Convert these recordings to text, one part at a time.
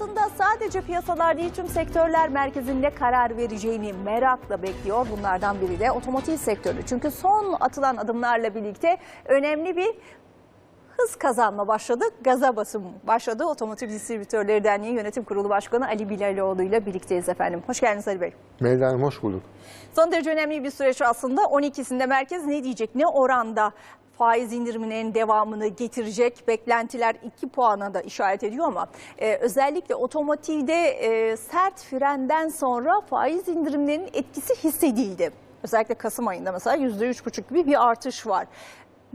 Aslında sadece piyasalar değil tüm sektörler merkezinde karar vereceğini merakla bekliyor. Bunlardan biri de otomotiv sektörü. Çünkü son atılan adımlarla birlikte önemli bir hız kazanma başladı. Gaza basım başladı. Otomotiv Distribütörleri Derneği Yönetim Kurulu Başkanı Ali Bilalioğlu ile birlikteyiz efendim. Hoş geldiniz Ali Bey. Meydan Hanım hoş bulduk. Son derece önemli bir süreç aslında. 12'sinde merkez ne diyecek, ne oranda faiz indiriminin devamını getirecek beklentiler 2 puana da işaret ediyor ama e, özellikle otomotivde e, sert frenden sonra faiz indirimlerinin etkisi hissedildi. Özellikle Kasım ayında mesela %3,5 gibi bir artış var.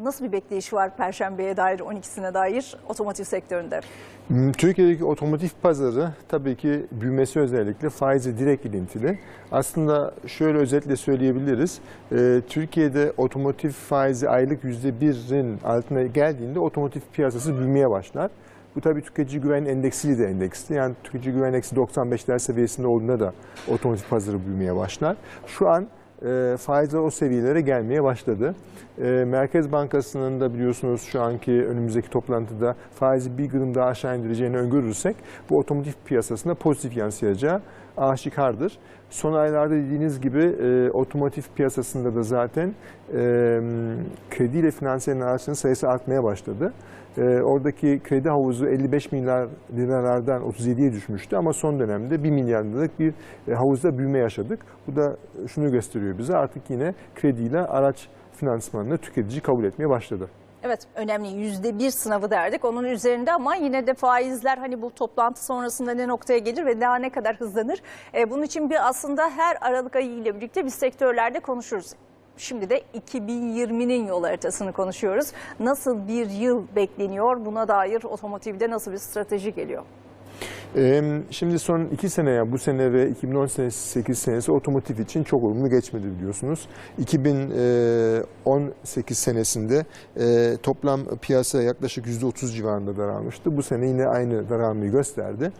Nasıl bir bekleyiş var Perşembe'ye dair 12'sine dair otomotiv sektöründe? Hmm, Türkiye'deki otomotiv pazarı tabii ki büyümesi özellikle faize direkt ilintili. Aslında şöyle özetle söyleyebiliriz. Ee, Türkiye'de otomotiv faizi aylık %1'in altına geldiğinde otomotiv piyasası büyümeye başlar. Bu tabii tüketici güven endeksiyle de endeksli. Yani tüketici güven endeksi 95'ler seviyesinde olduğunda da otomotiv pazarı büyümeye başlar. Şu an e, faizler o seviyelere gelmeye başladı. E, Merkez Bankası'nın da biliyorsunuz şu anki önümüzdeki toplantıda faizi bir gıdım daha aşağı indireceğini öngörürsek bu otomotiv piyasasına pozitif yansıyacağı aşikardır. Son aylarda dediğiniz gibi e, otomotiv piyasasında da zaten e, krediyle finansiyelin araçların sayısı artmaya başladı. E, oradaki kredi havuzu 55 milyar liralardan 37'ye düşmüştü ama son dönemde 1 milyar liralık bir e, havuzda büyüme yaşadık. Bu da şunu gösteriyor bize artık yine krediyle araç finansmanını tüketici kabul etmeye başladı. Evet önemli yüzde bir sınavı derdik onun üzerinde ama yine de faizler hani bu toplantı sonrasında ne noktaya gelir ve daha ne kadar hızlanır? E, bunun için bir aslında her Aralık ayı ile birlikte biz sektörlerde konuşuruz. Şimdi de 2020'nin yol haritasını konuşuyoruz. Nasıl bir yıl bekleniyor? Buna dair otomotivde nasıl bir strateji geliyor? Şimdi son iki sene yani bu sene ve 2018 senesi otomotiv için çok olumlu geçmedi biliyorsunuz. 2018 senesinde e, toplam piyasa yaklaşık %30 civarında daralmıştı. Bu sene yine aynı daralmayı gösterdi.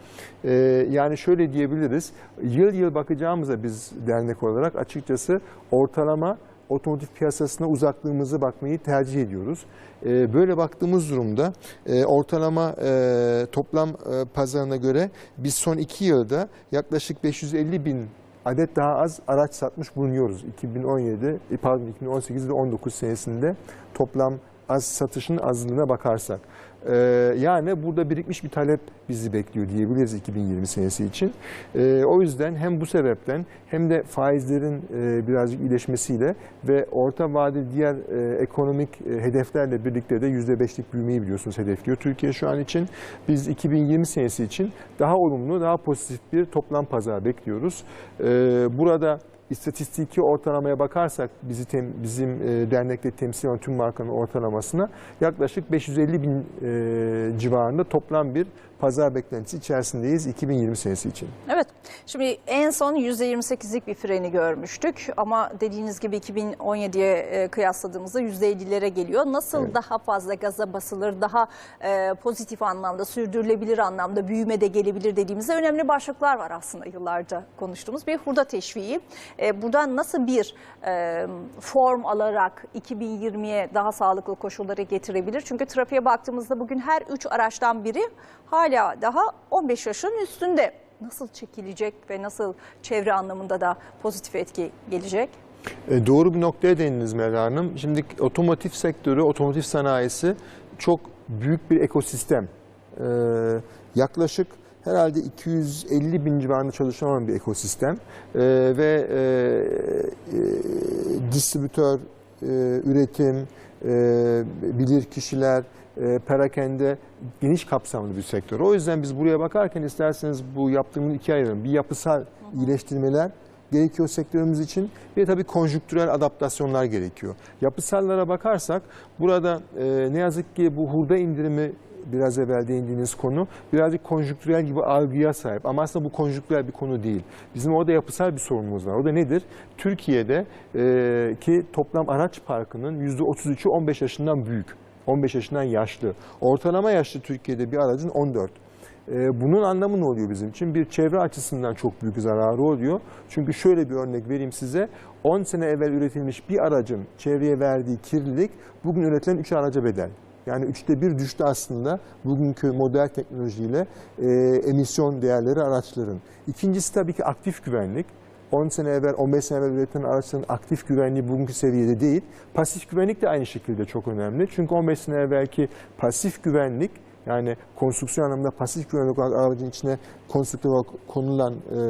Ee, Yani şöyle diyebiliriz, yıl yıl bakacağımıza biz dernek olarak açıkçası ortalama otomotiv piyasasına uzaklığımızı bakmayı tercih ediyoruz. Ee, Böyle baktığımız durumda e, ortalama e, toplam e, pazarına göre biz son iki yılda yaklaşık 550 bin adet daha az araç satmış bulunuyoruz. 2017, e, pardon 2018 ve 19 senesinde toplam az satışın azlığına bakarsak. Ee, yani burada birikmiş bir talep bizi bekliyor diyebiliriz 2020 senesi için. Ee, o yüzden hem bu sebepten hem de faizlerin e, birazcık iyileşmesiyle ve orta vadeli diğer e, ekonomik e, hedeflerle birlikte de %5'lik büyümeyi biliyorsunuz hedefliyor Türkiye şu an için. Biz 2020 senesi için daha olumlu, daha pozitif bir toplam pazar bekliyoruz. Ee, burada istatistiki ortalamaya bakarsak bizi tem, bizim e, dernekte temsil eden tüm markanın ortalamasına yaklaşık 550 bin e, civarında toplam bir pazar beklentisi içerisindeyiz 2020 senesi için. Evet. Şimdi en son %28'lik bir freni görmüştük ama dediğiniz gibi 2017'ye e, kıyasladığımızda %50'lere geliyor. Nasıl Evet. daha fazla gaza basılır, daha e, pozitif anlamda, sürdürülebilir anlamda büyüme de gelebilir dediğimizde önemli başlıklar var aslında yıllarca konuştuğumuz. Bir hurda teşviği. E, buradan nasıl bir e, form alarak 2020'ye daha sağlıklı koşulları getirebilir? Çünkü trafiğe baktığımızda bugün her 3 araçtan biri hala daha 15 yaşın üstünde. Nasıl çekilecek ve nasıl çevre anlamında da pozitif etki gelecek? E, doğru bir noktaya değindiniz Merve Hanım. Şimdi otomotiv sektörü, otomotiv sanayisi çok büyük bir ekosistem. E, yaklaşık herhalde 250 bin civarında çalışan olan bir ekosistem. E, ve e, e, distribütör, e, üretim, e, bilir kişiler, e, perakende geniş kapsamlı bir sektör. O yüzden biz buraya bakarken isterseniz bu yaptığımız iki ayıralım. Bir yapısal iyileştirmeler gerekiyor sektörümüz için. Bir de tabii konjüktürel adaptasyonlar gerekiyor. Yapısallara bakarsak burada e, ne yazık ki bu hurda indirimi biraz evvel değindiğiniz konu birazcık konjüktürel gibi algıya sahip. Ama aslında bu konjüktürel bir konu değil. Bizim orada yapısal bir sorunumuz var. O da nedir? Türkiye'de e, ki toplam araç parkının %33'ü 15 yaşından büyük. 15 yaşından yaşlı. Ortalama yaşlı Türkiye'de bir aracın 14. Ee, Bunun anlamı ne oluyor bizim için? Bir çevre açısından çok büyük zararı oluyor. Çünkü şöyle bir örnek vereyim size. 10 sene evvel üretilmiş bir aracın çevreye verdiği kirlilik bugün üretilen 3 araca bedel. Yani üçte bir düştü aslında bugünkü modern teknolojiyle e, emisyon değerleri araçların. İkincisi tabii ki aktif güvenlik. 10 sene evvel, 15 sene evvel üretilen araçların aktif güvenliği bugünkü seviyede değil. Pasif güvenlik de aynı şekilde çok önemli. Çünkü 15 sene evvelki pasif güvenlik yani konstrüksiyon anlamında pasif güvenlik olarak aracın içine konstrüktör olarak konulan e,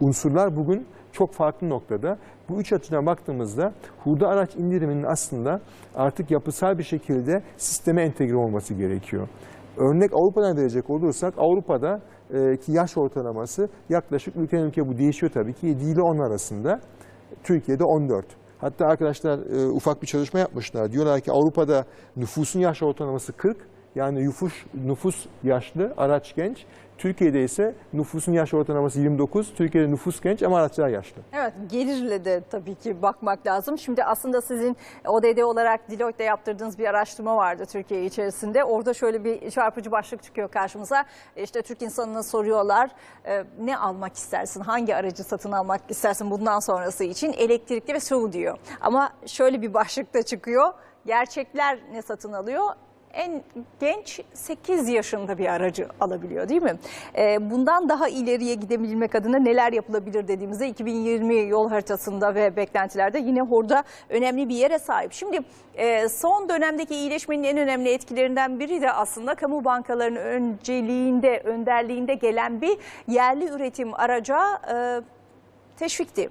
unsurlar bugün çok farklı noktada. Bu üç açıdan baktığımızda hurda araç indiriminin aslında artık yapısal bir şekilde sisteme entegre olması gerekiyor. Örnek Avrupa'dan verecek olursak Avrupa'da e, ki yaş ortalaması yaklaşık ülkeden ülkeye bu değişiyor tabii ki 7 ile 10 arasında. Türkiye'de 14. Hatta arkadaşlar e, ufak bir çalışma yapmışlar. Diyorlar ki Avrupa'da nüfusun yaş ortalaması 40. Yani nüfus, nüfus yaşlı, araç genç. Türkiye'de ise nüfusun yaş ortalaması 29. Türkiye'de nüfus genç ama araçlar yaşlı. Evet gelirle de tabii ki bakmak lazım. Şimdi aslında sizin ODD olarak Deloitte'de yaptırdığınız bir araştırma vardı Türkiye içerisinde. Orada şöyle bir çarpıcı başlık çıkıyor karşımıza. İşte Türk insanına soruyorlar e, ne almak istersin, hangi aracı satın almak istersin bundan sonrası için elektrikli ve SUV diyor. Ama şöyle bir başlık da çıkıyor. Gerçekler ne satın alıyor? En genç 8 yaşında bir aracı alabiliyor değil mi? Ee, bundan daha ileriye gidebilmek adına neler yapılabilir dediğimizde 2020 yol haritasında ve beklentilerde yine orada önemli bir yere sahip. Şimdi e, son dönemdeki iyileşmenin en önemli etkilerinden biri de aslında kamu bankalarının önceliğinde, önderliğinde gelen bir yerli üretim araca e, teşvikti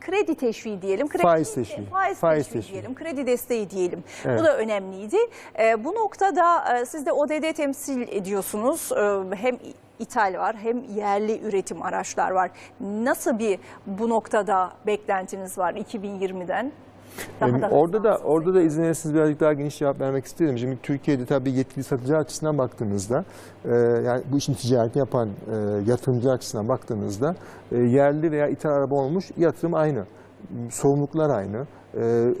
kredi teşviği diyelim. Kredi, Faiz teşviği. Faiz, Faiz teşviği, teşviği. diyelim. Kredi desteği diyelim. Evet. Bu da önemliydi. Ee, bu noktada e, siz de ODD temsil ediyorsunuz. Ee, hem ithal var hem yerli üretim araçlar var. Nasıl bir bu noktada beklentiniz var 2020'den? Daha Yani da orada da orada da izin verirseniz birazcık daha geniş cevap vermek isterim. Şimdi Türkiye'de tabii yetkili satıcı açısından baktığınızda, e, yani bu işin ticaretini yapan e, yatırımcı açısından baktığınızda e, yerli veya ithal araba olmuş yatırım aynı. Sorumluluklar aynı.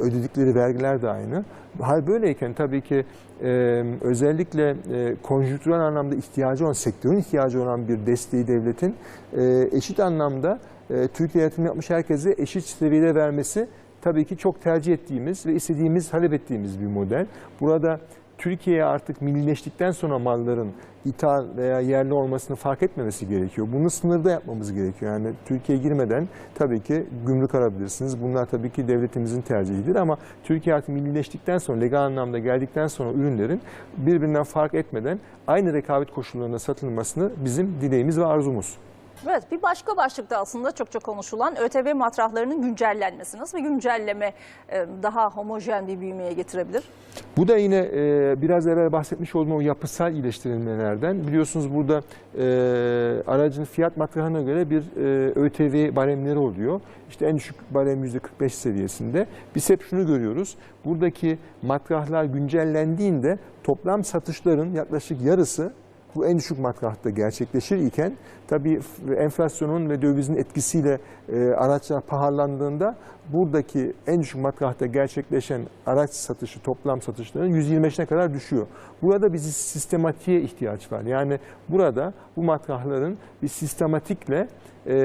ödedikleri vergiler de aynı. Hal böyleyken tabii ki e, özellikle e, konjüktürel anlamda ihtiyacı olan, sektörün ihtiyacı olan bir desteği devletin e, eşit anlamda e, Türkiye yatırım yapmış herkese eşit seviyede vermesi tabii ki çok tercih ettiğimiz ve istediğimiz, talep ettiğimiz bir model. Burada Türkiye'ye artık millileştikten sonra malların ithal veya yerli olmasını fark etmemesi gerekiyor. Bunu sınırda yapmamız gerekiyor. Yani Türkiye'ye girmeden tabii ki gümrük alabilirsiniz. Bunlar tabii ki devletimizin tercihidir ama Türkiye artık millileştikten sonra, legal anlamda geldikten sonra ürünlerin birbirinden fark etmeden aynı rekabet koşullarında satılmasını bizim dileğimiz ve arzumuz. Evet bir başka başlıkta aslında çok çok konuşulan ÖTV matrahlarının güncellenmesi. Nasıl bir güncelleme e, daha homojen bir büyümeye getirebilir? Bu da yine e, biraz evvel bahsetmiş olduğum o yapısal iyileştirilmelerden. Biliyorsunuz burada e, aracın fiyat matrahına göre bir ÖTV baremleri oluyor. İşte en düşük barem %45 seviyesinde. Biz hep şunu görüyoruz. Buradaki matrahlar güncellendiğinde toplam satışların yaklaşık yarısı bu en düşük matrahta gerçekleşir iken tabii enflasyonun ve dövizin etkisiyle e, araçlar pahalandığında buradaki en düşük matrahta gerçekleşen araç satışı, toplam satışların 125'ine kadar düşüyor. Burada bir sistematiğe ihtiyaç var. Yani burada bu matrahların bir sistematikle e,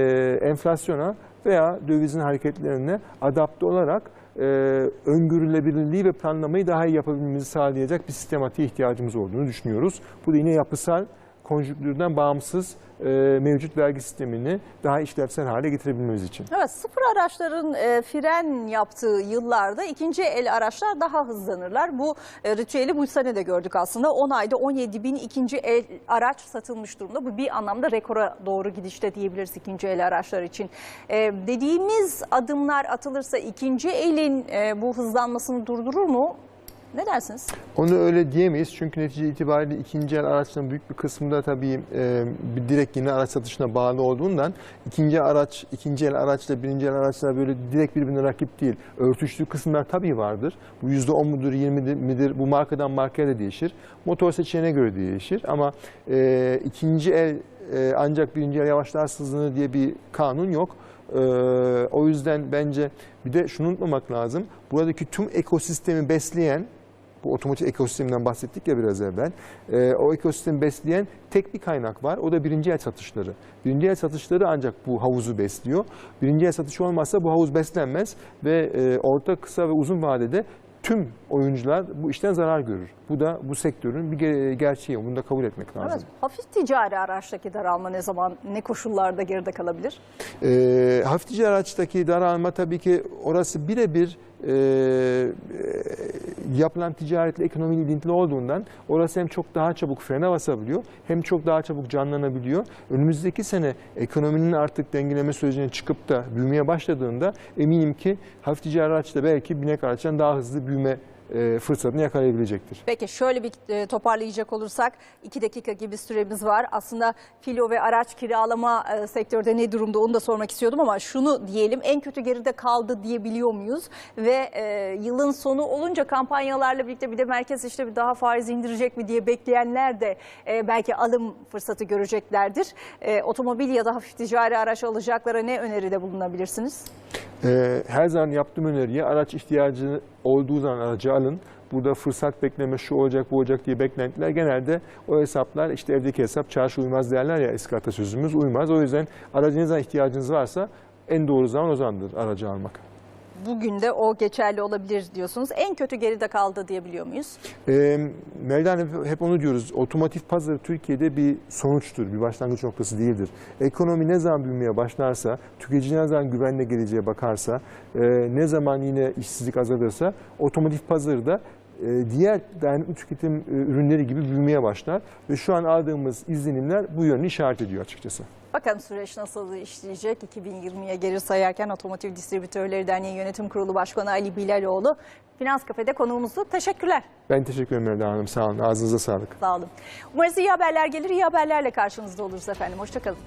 enflasyona veya dövizin hareketlerine adapte olarak e, öngörülebilirliği ve planlamayı daha iyi yapabilmemizi sağlayacak bir sistematiğe ihtiyacımız olduğunu düşünüyoruz. Bu da yine yapısal, konjüktürden bağımsız e, mevcut vergi sistemini daha işlevsel hale getirebilmemiz için. Evet sıfır araçların e, fren yaptığı yıllarda ikinci el araçlar daha hızlanırlar. Bu e, ritüeli bu sene de gördük aslında. 10 ayda 17 bin ikinci el araç satılmış durumda. Bu bir anlamda rekora doğru gidişte diyebiliriz ikinci el araçlar için. E, dediğimiz adımlar atılırsa ikinci elin e, bu hızlanmasını durdurur mu? Ne dersiniz? Onu öyle diyemeyiz çünkü netice itibariyle ikinci el araçların büyük bir kısmında tabii e, direkt yeni araç satışına bağlı olduğundan ikinci araç, ikinci el araçla birinci el araçlar böyle direkt birbirine rakip değil. Örtüştüğü kısımlar tabii vardır. Bu yüzde on mudur, 20 midir bu markadan markaya da değişir. Motor seçeneğine göre değişir ama e, ikinci el e, ancak birinci el yavaşlar hızlanır diye bir kanun yok. Ee, o yüzden bence bir de şunu unutmamak lazım. Buradaki tüm ekosistemi besleyen bu otomotiv ekosisteminden bahsettik ya biraz evvel. Ee, o ekosistemi besleyen tek bir kaynak var. O da birinci el satışları. Birinci el satışları ancak bu havuzu besliyor. Birinci el satışı olmazsa bu havuz beslenmez ve e, orta, kısa ve uzun vadede tüm oyuncular bu işten zarar görür. Bu da bu sektörün bir ge- gerçeği. Bunu da kabul etmek lazım. Evet, hafif ticari araçtaki daralma ne zaman, ne koşullarda geride kalabilir? E, hafif ticari araçtaki daralma tabii ki orası birebir e, e, yapılan ticaretle ekonomiyle ilintili olduğundan orası hem çok daha çabuk frene basabiliyor hem çok daha çabuk canlanabiliyor. Önümüzdeki sene ekonominin artık dengeleme sürecine çıkıp da büyümeye başladığında eminim ki hafif ticari araçta belki binek araçtan daha hızlı büyüme fırsatını yakalayabilecektir. Peki şöyle bir e, toparlayacak olursak iki dakika gibi süremiz var. Aslında filo ve araç kiralama e, sektörde ne durumda onu da sormak istiyordum ama şunu diyelim en kötü geride kaldı diyebiliyor muyuz? Ve e, yılın sonu olunca kampanyalarla birlikte bir de merkez işte bir daha faiz indirecek mi diye bekleyenler de e, belki alım fırsatı göreceklerdir. E, otomobil ya da hafif ticari araç alacaklara ne öneride bulunabilirsiniz? Ee, her zaman yaptığım öneriye araç ihtiyacı olduğu zaman aracı alın. Burada fırsat bekleme şu olacak bu olacak diye beklentiler genelde o hesaplar işte evdeki hesap çarşı uymaz derler ya eski atasözümüz uymaz. O yüzden aracınıza ihtiyacınız varsa en doğru zaman o zamandır aracı almak. Bugün de o geçerli olabilir diyorsunuz. En kötü geride kaldı diyebiliyor muyuz? Ee, Melda hep, hep onu diyoruz. Otomotiv pazarı Türkiye'de bir sonuçtur, bir başlangıç noktası değildir. Ekonomi ne zaman büyümeye başlarsa, tüketici ne zaman güvenle geleceğe bakarsa, e, ne zaman yine işsizlik azalırsa, otomotiv pazarı da e, diğer dayanıklı tüketim e, ürünleri gibi büyümeye başlar. Ve şu an aldığımız izlenimler bu yönünü işaret ediyor açıkçası. Bakalım süreç nasıl işleyecek? 2020'ye geri sayarken Otomotiv Distribütörleri Derneği Yönetim Kurulu Başkanı Ali Bilaloğlu Finans Kafe'de konuğumuzdu. Teşekkürler. Ben teşekkür ederim Melda Hanım. Sağ olun. Ağzınıza sağlık. Sağ olun. Umarız iyi haberler gelir. İyi haberlerle karşınızda oluruz efendim. Hoşçakalın.